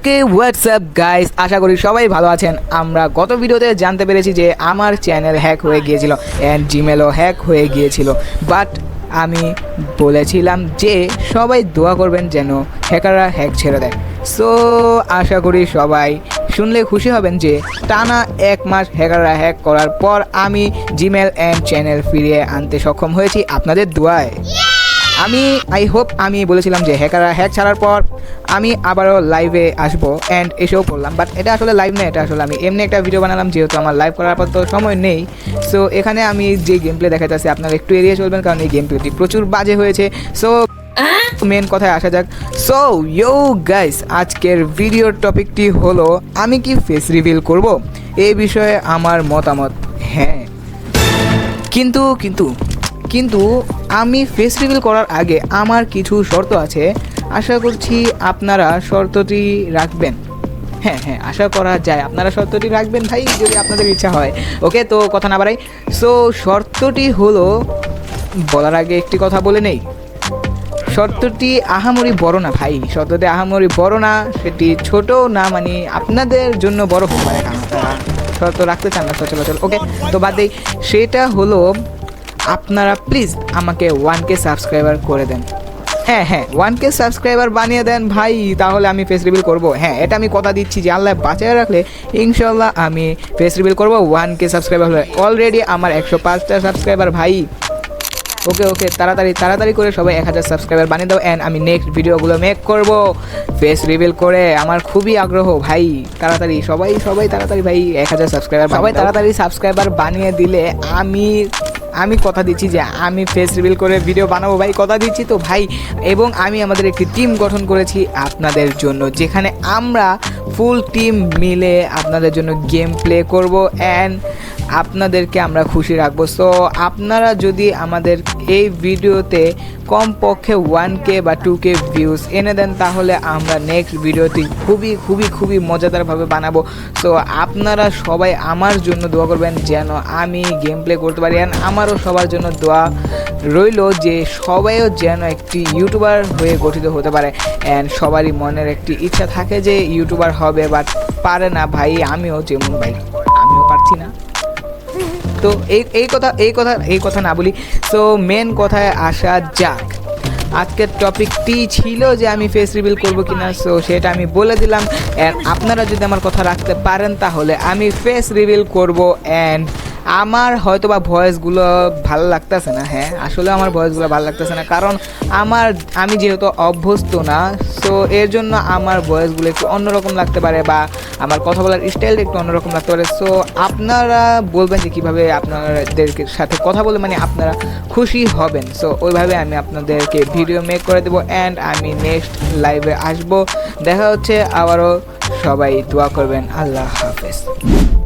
ওকে WhatsApp guys আশা করি সবাই ভালো আছেন। আমরা গত ভিডিওতে জানতে পেরেছি যে আমার চ্যানেল হ্যাক হয়ে গিয়েছিল অ্যান্ড জিমেলও হ্যাক হয়ে গিয়েছিল। বাট আমি বলেছিলাম যে সবাই দোয়া করবেন যেন হ্যাকাররা হ্যাক ছেড়ে দেয়। সো আশা করি সবাই শুনলে খুশি হবেন যে টানা এক মাস হ্যাকাররা হ্যাক করার পর আমি জিমেল অ্যান্ড চ্যানেল ফিরিয়ে আনতে সক্ষম হয়েছি। আপনাদের দোয়ায়। আমি আই হোপ আমি বলেছিলাম যে হ্যাকাররা হ্যাক ছাড়ার পর আমি আবারও লাইভে আসব অ্যান্ড এসেও পড়লাম। বাট এটা আসলে লাইভ না, এটা আসলে আমি এমনি একটা ভিডিও বানালাম, যেহেতু আমার লাইভ করার পর তো সময় নেই। সো এখানে আমি যে গেম প্লে দেখাতে আপনারা একটু এড়িয়ে চলবেন, কারণ এই গেম প্লেটি প্রচুর বাজে হয়েছে। সো মেন কথায় আসা যাক। সো ইউ গাইস আজকের ভিডিওর টপিকটি হলো, আমি কি ফেস রিভিল করব? এই বিষয়ে আমার মতামত। হ্যাঁ। কিন্তু কিন্তু কিন্তু আমি ফেস রিভিল করার আগে আমার কিছু শর্ত আছে। আশা করছি আপনারা শর্তটি রাখবেন। হ্যাঁ হ্যাঁ আশা করা যায়। আপনারা শর্তটি রাখবেন ভাই, যদি আপনাদের ইচ্ছা হয়। ওকে তো কথা না বাড়াই। সো শর্তটি হলো, বলার আগে একটি কথা বলে নেই। শর্তটি আহামরি বড় না ভাই। শর্তটি আহামরি বড় না, সেটি ছোট না মানে আপনাদের জন্য বড় হতে পারে। শর্ত রাখতে চান না সচরাচর ওকে তো বাদ সেটা হলো আপনারা প্লিজ আমাকে ওয়ান কে সাবস্ক্রাইবার করে দেন। হ্যাঁ হ্যাঁ ওয়ান কে সাবস্ক্রাইবার বানিয়ে দেন ভাই, তাহলে আমি ফেস রিভিল করব। হ্যাঁ এটা আমি কথা দিচ্ছি যে আল্লাহ বাঁচায় রাখলে ইনশাল্লাহ আমি ফেস রিভিল করব। ওয়ান কে সাবস্ক্রাইবার হলে অলরেডি আমার একশো পাঁচটা সাবস্ক্রাইবার ভাই। ওকে ওকে তাড়াতাড়ি তাড়াতাড়ি করে সবাই এক হাজার সাবস্ক্রাইবার বানিয়ে দাও অ্যান্ড আমি নেক্সট ভিডিওগুলো মেক করব। ফেস রিভিল করে আমার খুবই আগ্রহ ভাই, তাড়াতাড়ি, সবাই সবাই তাড়াতাড়ি ভাই এক হাজার সাবস্ক্রাইবার সবাই তাড়াতাড়ি সাবস্ক্রাইবার বানিয়ে দিলে আমি আমি কথা দিচ্ছি যে আমি ফেস রিভিল করে ভিডিও বানাবো ভাই, কথা দিচ্ছি তো ভাই। এবং আমি আমাদের একটি টিম গঠন করেছি আপনাদের জন্য, যেখানে আমরা ফুল টিম মিলে আপনাদের জন্য গেম প্লে করব অ্যান্ড আপনাদেরকে আমরা খুশি রাখব। সো আপনারা যদি আমাদের এই ভিডিওতে কমপক্ষে ওয়ান কে বা টু কে ভিউজ এনে দেন তাহলে আমরা নেক্সট ভিডিওটি খুবই খুবই খুবই মজাদারভাবে বানাবো। সো আপনারা সবাই আমার জন্য দোয়া করবেন যেন আমি গেম প্লে করতে পারি। অ্যান্ড আমারও সবার জন্য দোয়া রইল যে সবাইও যেন একটি ইউটিউবার হয়ে গঠিত হতে পারে। অ্যান্ড সবারই মনের একটি ইচ্ছা থাকে যে ইউটিউবার হবে বাট পারে না ভাই, আমিও যেমন ভাই, আমিও পারছি না। তো এই এই কথা এই কথা এই কথা না বলি। সো মেন কথায় আসা যাক। আজকের টপিকটি ছিল যে আমি ফেস রিভিল করব কিনা সো সেটা আমি বলে দিলাম। অ্যান্ড আপনারা যদি আমার কথা রাখতে পারেন, তাহলে আমি ফেস রিভিল করব অ্যান্ড আমার হয়তো বা ভয়েসগুলো ভালো লাগতেছে না হ্যাঁ আসলে আমার ভয়েসগুলো ভালো লাগতেছে না, কারণ আমার, আমি যেহেতু অভ্যস্ত না সো এর জন্য আমার ভয়েসগুলো একটু অন্যরকম লাগতে পারে বা আমার কথা বলার স্টাইলটা একটু অন্যরকম লাগতে পারে সো আপনারা বলবেন যে কীভাবে আপনাদের সাথে কথা বলে মানে আপনারা খুশি হবেন সো ওইভাবে আমি আপনাদেরকে ভিডিও মেক করে দেবো অ্যান্ড আমি নেক্সট লাইভে আসব, দেখা হচ্ছে আবারও, সবাই দোয়া করবেন, আল্লাহ হাফেজ।